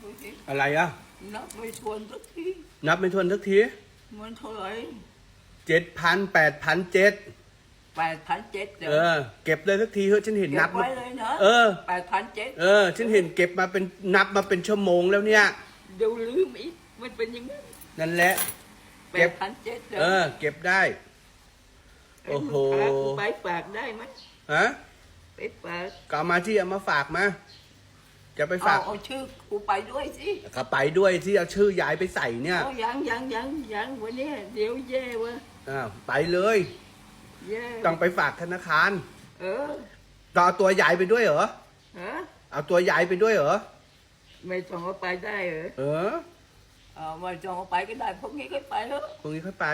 คุยสิอะไรอะ นับไม่ทวนสักทีนับไม่ทวนสักทีมันเท่าไหร่เจ็ดพันแปดพันเจ็ดแปดพันเจ็ดเออ เก็บเลยสักทีเฮ้ยฉันเห็นเก็นับบไว้เลยนะเออแปดพันเจ็ดเออ ฉันเห็นเก็บมาเป็นนับมาเป็นชั่วโมงแล้วเนี่ย เดี๋ยวลืมอีกมันเป็นอยังไงนั่นแหละแปเก็ดบพันเจ็ดเออ เก็บได้ โอ้โหไปฝากได้ไหมฮะไปฝากก็เอามาที่เอามาฝากมา จะไปเอาฝากเอาชื่อกูไปด้วยสิก็ไปด้วยที่เอาชื่อยายไปใส่เนี่ย เอายังยังยังยังวันนี้เดี๋ยวแย่เวะอ้าวไปเลย แย่ต้องไปฝากธนาคารเออต้องเอาตัวยายไปด้วยเหรอ ฮะเอาตัวยายไปด้วยเหรอ ไม่ต้องเอาไปได้เหรอเออเอาไม่ต้องเอาไปก็ได้พวกนี้ก็ไปเถอะตรงนี้ค่อยไป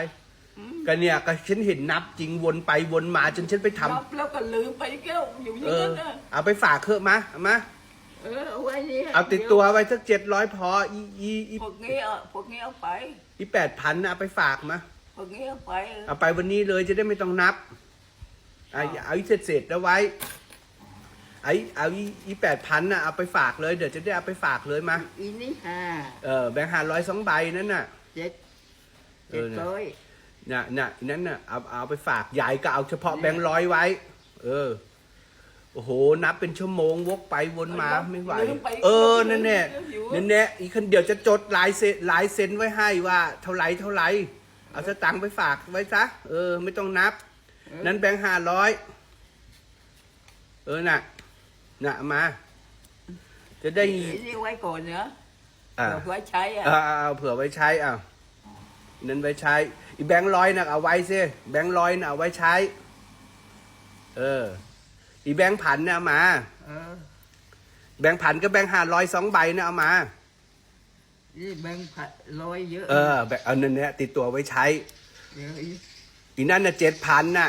อืมก็เนี่ยก็ฉันเห็นนับจริงวนไปวนมาจนฉันไปทำนับแล้วก็ลืมไปแก้วอยู่อย่างเออนั้นนะเอาไปฝากเคอะมาเอามา เออเอาไว้นี่เอาติดตัวไว้สักเจ็ดร้อยพออีอีอีพวกนี้เอาพวกนี้เอาไปอีแปดพันนะเอาไปฝากมาพวกนี้เอาไปเออเอาไปวันนี้เลยจะได้ไม่ต้องนับเอาเอาอีเสร็จเสร็จๆแล้วไว้ไอ้เอาอีอีแปดพันน่ะเอาไปฝากเลยเดี๋ยวจะได้เอาไปฝากเลยมาอีนี่ห้าเออแบงค์ห้าร้อยสองใบนั่นน่ะ เจ็ดเอเจ็ดอเนี่ยร้อย น่ะน่ะนั่นน่ะเอาเอาไปฝากยายก็เอาเฉพาะแบงค์ร้อยไว้ เออ โอ้โห นับเป็นชั่วโมงวกไปวนมาไม่ไหวลืปเออ นั่นแน่นั่นแน่อีกคนเดี๋ยวจะจดลายเซ็นลายเซ็นไว้ให้ว่าเท่าไหรเท่าไหรเอาสตังค์ไปฝากไว้ซะ เออ ไม่ต้องนับ นั้นแบงค์ห้าร้อย เออ น่ะ น่ะเอามา จะได้อีนี่ไว้ก่อนเนอะอ่าเอาไว้ใช้อะเอาเอาเอาเผื่อไว้ใช้อะนั้นไว้ใช้ อีแบงค์ร้อยน่ะเอาไว้ซิแบงค์ร้อยน่ะเอาไว้ใช้ เออ อีแบงค์พันน่ะเอามา เออแบงค์พันก็แบงค์ห้าร้อยสองใบน่ะเอามา นี่แบงค์พันร้อยเยอะเออแบบเอานั่นเนี่ยติดตัวไว้ใช้เดี๋ยวอีอีนั่นน่ะเจ็ดพันน่ะ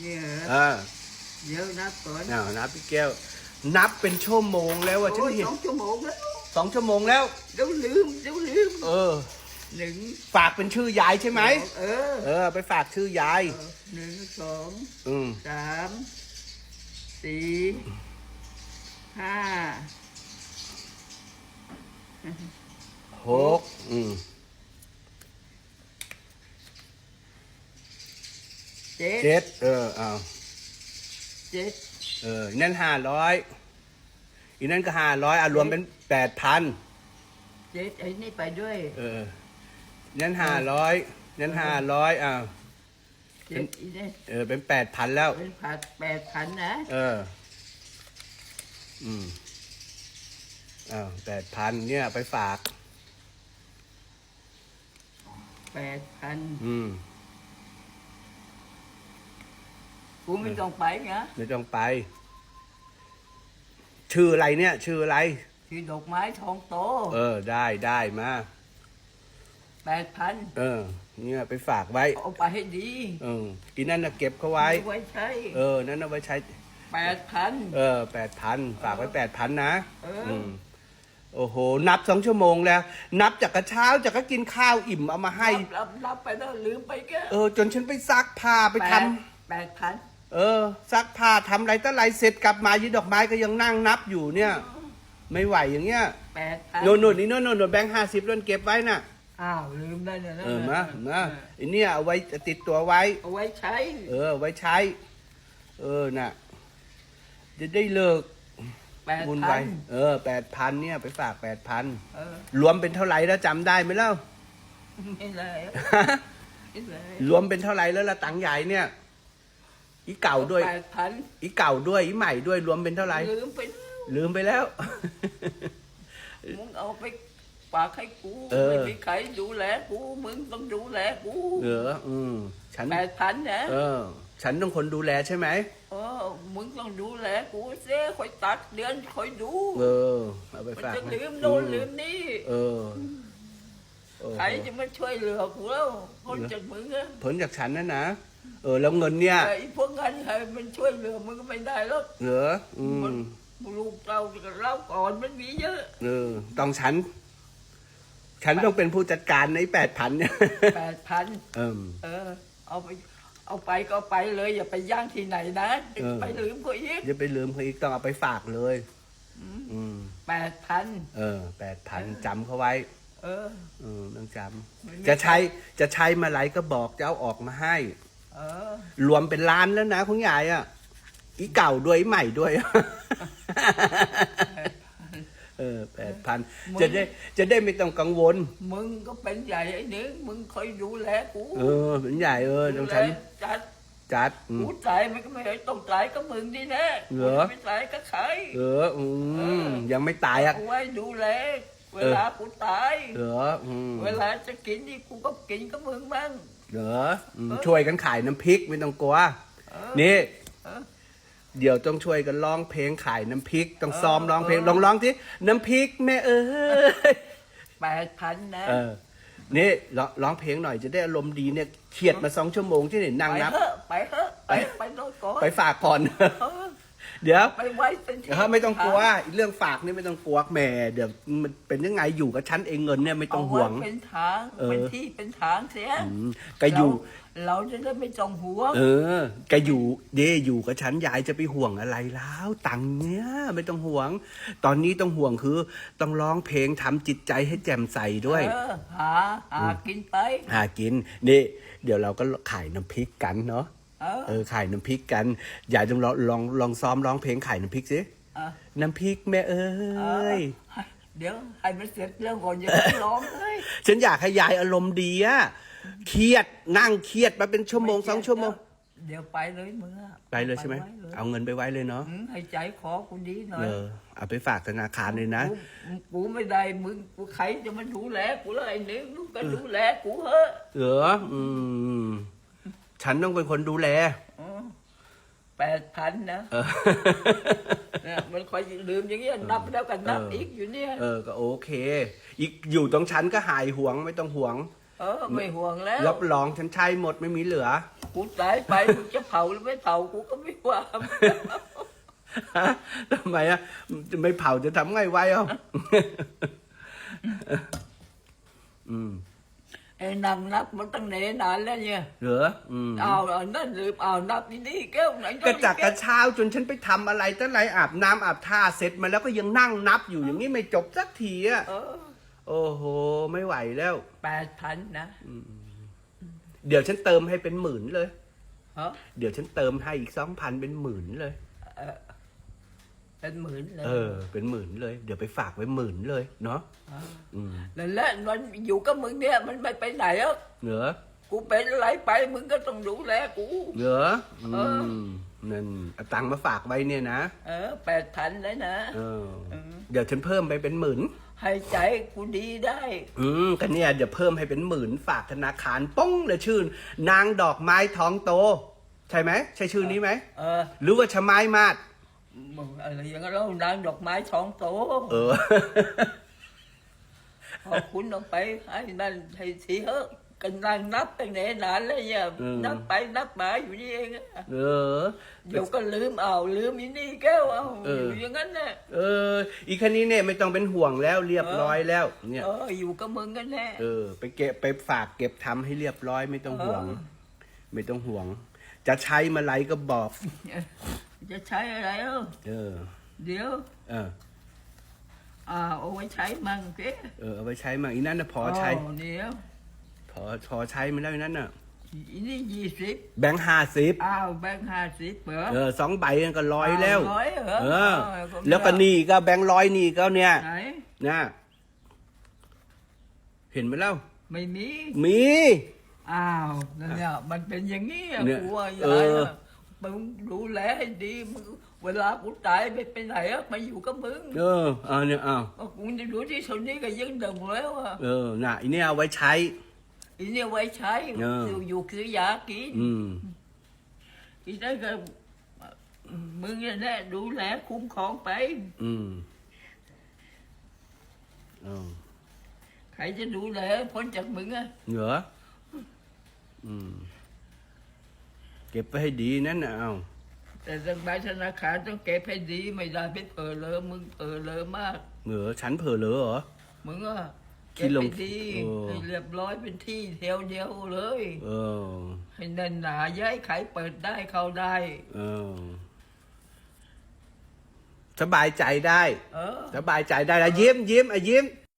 เนี่ยเออเดี๋ยวนับก่อนเอานับพี่แก้ว นับเป็นชั่วโมงแล้วอะฉันโอ้ยเห็นสองชั่วโมงแล้วสองชั่วโมงแล้ว เดี๋ยวลืมเดี๋ยวลืมเออ หนึ่งฝากเป็นชื่อยายใช่ไหม สองเออเออ ไปฝากชื่อยาย เออหนึ่งสองอืมสาม สี่ห้าหกอืมเจ็ดเจ็ดเออเอาเจ็ดเอออีนั่นห้าร้อยอีนั่นก็ห้าร้อยอะรวมเป็นแปดพันเจ็ดไอ้นี่ไปด้วยเออนั่นห้าร้อยนั่นห้าร้อยอะ เจ็ดอีนี่เออเป็นแปดพันแล้ว เป็นผัดแปดพันนะเออ อืมอ้าวแปดพันเนี่ยไปฝาก แปดพันอืม กูไม่ต้องไปนะไม่ต้องไป ชื่ออะไรเนี่ย ชื่ออะไร ที่ดอกไม้ทองโต เออ ได้ได้มา แปดพันเออ เนี่ยไปฝากไว้ เอาไปให้ดีเอออีนั่นน่ะเก็บเขาไว้เอาไว้ใช้เออ นั่นเอาไว้ใช้ แปดพันเออแปดพันฝากไว้แปดพันนะเอออืมโอ้โห นับสองชั่วโมงแล้ว นับจากกระเช้าจากก็กินข้าวอิ่มเอามาให้ รับรับรับไปแล้วลืมไปแกเออ จนฉันไปซักผ้าไปทำ แปดพันเออ ซักผ้าทำอะไรตั้งไรเสร็จกลับมายีดอกไม้ก็ยังนั่งนับอยู่เนี่ย ไม่ไหวอย่างเงี้ยแปดพัน โน่นโน่นนี่โน่นโน่นโน่นแบงค์ห้าสิบโน่นเก็บไว้น่ะ อ้าวลืมได้เลยนะเออมามาไอันเนี้ยเอาไว้ติดตัวไว้ เอาไว้ใช้ เออไว้ใช้ เออน่ะ จะได้เลิกแปดบุญพัไว้นเออแปดพันเนี่ยไปฝากแปดพันเออรวมเป็นเท่าไหร่แล้วจำได้ไหมเล่า ไม่เลยไม่เลยรวมเป็นเท่าไหร่แล้วละตังค์ใหญ่เนี่ย อีเก่าด้วย แปดพันอีเก่าด้วยอีใหม่ด้วยรวมเป็นเท่าไหร่ลืมไปลืมไปแล้ว มึงเอาไป ฝากให้กูเออ ไม่มีใครดูแลกูมึงต้องดูแลกูเอออืมฉัน แปดพันนะเออ ฉันต้องคนดูแลใช่ไหมเออมึงต้องดูแลกูเสียคอยตัดเดือนคอยดูเออ เอาไปมันฝากจะนะลืมโน่นอืลืมนี่เออโอ้โห ใครจะมาช่วยเหลือกูแล้วคนจากมึงอะผลจากฉันนะนะ เออ แล้วเงินเนี่ย ไอ้พวกนั้นใครมันช่วยเหลือมึงก็ไม่ได้แล้วเหรออืมันมลูกเรากับเราก่อนมันมีเยอะ เออ ต้องฉัน ฉันต้องเป็นผู้จัดการในแปดพันเนี่ยแปดพันเออเออ เอาไป เอาไปก็ไปเลย อย่าไปย่างที่ไหนนะเออไปลืมก็อีกอย่าไปลืมเขาอีกต้องเอาไปฝากเลยอืมแปดพันเออแปดพันจำเขาไว้ เออเออต้องจไม่มีำจะใช้จะใช้มาไหลก็บอกจะเอาออกมาให้ เออ รวมเป็นล้านแล้วนะคุณยายอะอีเก่าด้วยอีใหม่ด้วย เออแปดพันจะได้จะได้ไม่ต้องกังวล มึงก็เป็นใหญ่ไอ้หนึ่งมึงคอยดูแลกูเออเป็นใหญ่เออต้องดูแลฉันจัดจัดอืมกูตายมันก็ไม่เห็นต้องตายก็มึงดีแน่เหรอกูจะไม่ตายก็ใครเอออืมยังไม่ตายอะเอาไว้ดูแลเวลากูตายเอออืมเวลาจะกินนี่กูก็กินกับมึงบ้างเอออืมช่วยกันขายน้ำพริกไม่ต้องกลัวเออนี่ เออเดี๋ยวต้องช่วยกันร้องเพลงขายน้ำพริก ต้องเออซ้อมร้องเพลงเออลองร้องสิน้ำพริกแม่เอ้ยแปดพันนะเออนี่ร้องร้องเพลงหน่อยจะได้อารมณ์ดีเนี่ยเขียดมาสองชั่วโมงที่ไหนนั่งไปนับ เถอะไปเถอะไปไปโน่นก่อนไปฝากก่อน เออ เดี๋ยวไปไว้เป็นที่เออไม่ต้องกลัวอีเรื่องฝากนี่ไม่ต้องกลัวแหม่เดี๋ยวมันเป็นยังไงอยู่กับฉันเองเงินเนี่ยไม่ต้องห่วง เอาไเป็นทางเออ เป็นที่เป็นทางเสียอืมก็อยู่ เราเราจะได้ไม่ต้องห่วงเออก็อยู่เด้อยู่กับฉันยายจะไปห่วงอะไรแล้ว ตังค์เนี้ยไม่ต้องห่วง ตอนนี้ต้องห่วงคือ ต้องร้องเพลงทำจิตใจให้แจ่มใสด้วย เออหาหากินไป หากินนี่ เดี๋ยวเราก็ขายน้ำพริกกันเนาะ เออเออขายน้ำพริกกันยายต้องลองลองลองซ้อมร้องเพลงขายน้ำพริกสิเออน้ำพริกแม่เอ้เออยเดี๋ยวให้มันเสร็จเรื่องก่อนอย่าเพิ่งร้องเลยฉันอยากให้ยายอารมณ์ดีอะเครียดนั่งเครียดมาเป็นชั่วโมงสองชั่วโมง เดี๋ยวไปเลยมึงอะไปเลยใช่ไหมปว้ลยเอาเงินไปไว้เลยเนาะอืมให้ใจขอกูดีหน่อเอยอเอาไปฝากธนาคารเลยนะกูกูไม่ได้มึงกูใครจะมาดูแลกูเลยไอ้หนึ่งมึงก็ดูแลกูเถอะเหรออืม ฉันต้องเป็นคนดูแลแปดพันนะเออเนี่ยมันคอยลืมอย่างเงี้ยนับแล้วกันนับเอออีอีกอยู่เนี่ย เออก็โอเค อีกอยู่ตรงฉันก็หายห่วงไม่ต้องห่วง เออ ไม่ห่วงแล้วรับรองฉันใช้หมดไม่มีเหลือ กูตายไปมึงจะเผาหรือไม่เผากูก็ไม่ว่าฮะทำไมอะจะไม่เผาจะทำไงไว้อะอืม ไอ้นังนับมันตั้งเนนานแล้วเนี่ยเหรออืมเอาเอานั่นลืมเอานับนี่นี่แก้วไหนกระจากกระเช้าจนฉันไปทำอะไรตั้งไรอาบน้ำอาบท่าเสร็จมาแล้วก็ยังนั่งนับอยู่อย่างนี้ไม่จบสักทีอะเออโอ้โห ไม่ไหวแล้ว แปดพันนะเดี๋ยวฉันเติมให้เป็นหมื่นเลย ฮะเดี๋ยวฉันเติมให้อีกสองพันเป็นหมื่นเลย เออ เป็นหมื่นเลยเออ เป็นหมื่นเลย เดี๋ยวไปฝากไว้หมื่นเลย เนาะเอออืมนั่นแหละมันอยู่กับมึงเนี่ยมันไม่ไปไหนอะเหรอกูเป็นอะไรไปมึงก็ต้องดูแลกู เหรออืเออ มนั่นเอาตังค์มาฝากไว้เนี่ยนะเออแปดพันเลยนะ เออ เออ เดี๋ยวฉันเพิ่มไปเป็นหมื่นให้ใจกูดีได้ อืมกันเนี่ยเดี๋ยวเพิ่มให้เป็นหมื่นฝากธนาคารป้องเลยชื่อนางดอกไม้ทองโต ใช่ไหมใช่ชื่อนี้ไหมเออ หรือว่าชะไม้มาดมึง อะไรอย่างนั้นแล้วนางดอกไม้สองโตเออพอคุณเอาไปให้นั่นให้สีเฮอะกันนั่งนับตั้งไหนนานแล้วเนี่ยอืมนับไปนับมาอยู่นี่เองอะเออเดี๋ยวก็ลืมเอาลืมอีนี่แก้วเอาเออออยู่อย่างนั้นน่ะเออ อีคันนี้เนี่ยไม่ต้องเป็นห่วงแล้วเรียบร้อยแล้ว เนี่ยเอออยู่กับมึงกันแน่เออ ไปเก็บไปฝากเก็บทำให้เรียบร้อยไม่ต้องห่วงเออไม่ต้องห่วง จะใช้มาไรก็บอก จะใช้อะไรเออเออ เดี๋ยวเออ อ่าเอาไว้ใช้มั่งสิเออเอาไปใช้มาอีนั่นน่ะพอใช้ เดี๋ยวพอพอใช้มาแล้วอีนั่นน่ะอีนี่ยี่สิบแบงค์ห้าสิบอ้าวแบงค์ห้าสิบเหรอเออสองใบนั่นก็ร้อยแล้วาวร้อยเหรอเออเออ แล้วก็นี่ก็แบงค์ร้อยนี่ก็เนี่ยไหนนะเห็นไหมเล่าไม่มีมีอ้าวนั่นเนี่ยมันเป็นอย่างนี้อะเนี่ยกูว่าเอยายออะ มึงดูแลให้ดีมึงเวลากูตายไม่ไปไหนอะมาอยู่กับมึงเออเอาเนี่ยเอาก็กูจะดูที่ส่วนนี้ก็ยังดึงแล้วอะเออน่ะอีเนี่ยเอาไว้ใช้ อีเนี่ยไว้ใช้เอออ ยู่อยู่คือยากินอืม อีนั่นก็มึงเนี่ยแน่ดูแลคุ้มครองไป อืมเออใครจะดูแลพ้นจากมึงอะเหรออืมเก็บไปให้ดีนั่นน่ะเอาแต่ทางใบธนาคารต้องเก็บให้ดีไม่ได้ไปเผลอเลอมึงเผลอเลอมาก เหรอฉันเผลอเหรอเหรอ มึงอะขี้เก็บลงให้ดีโอ้ให้เรียบร้อยเป็นที่เทียวเดียวเลยเออให้แน่นหนาย้ายไขเปิดได้เข้าได้เออสบายใจได้เออสบายใจได้แล้วยิ้มยิ้มอะยิ้ม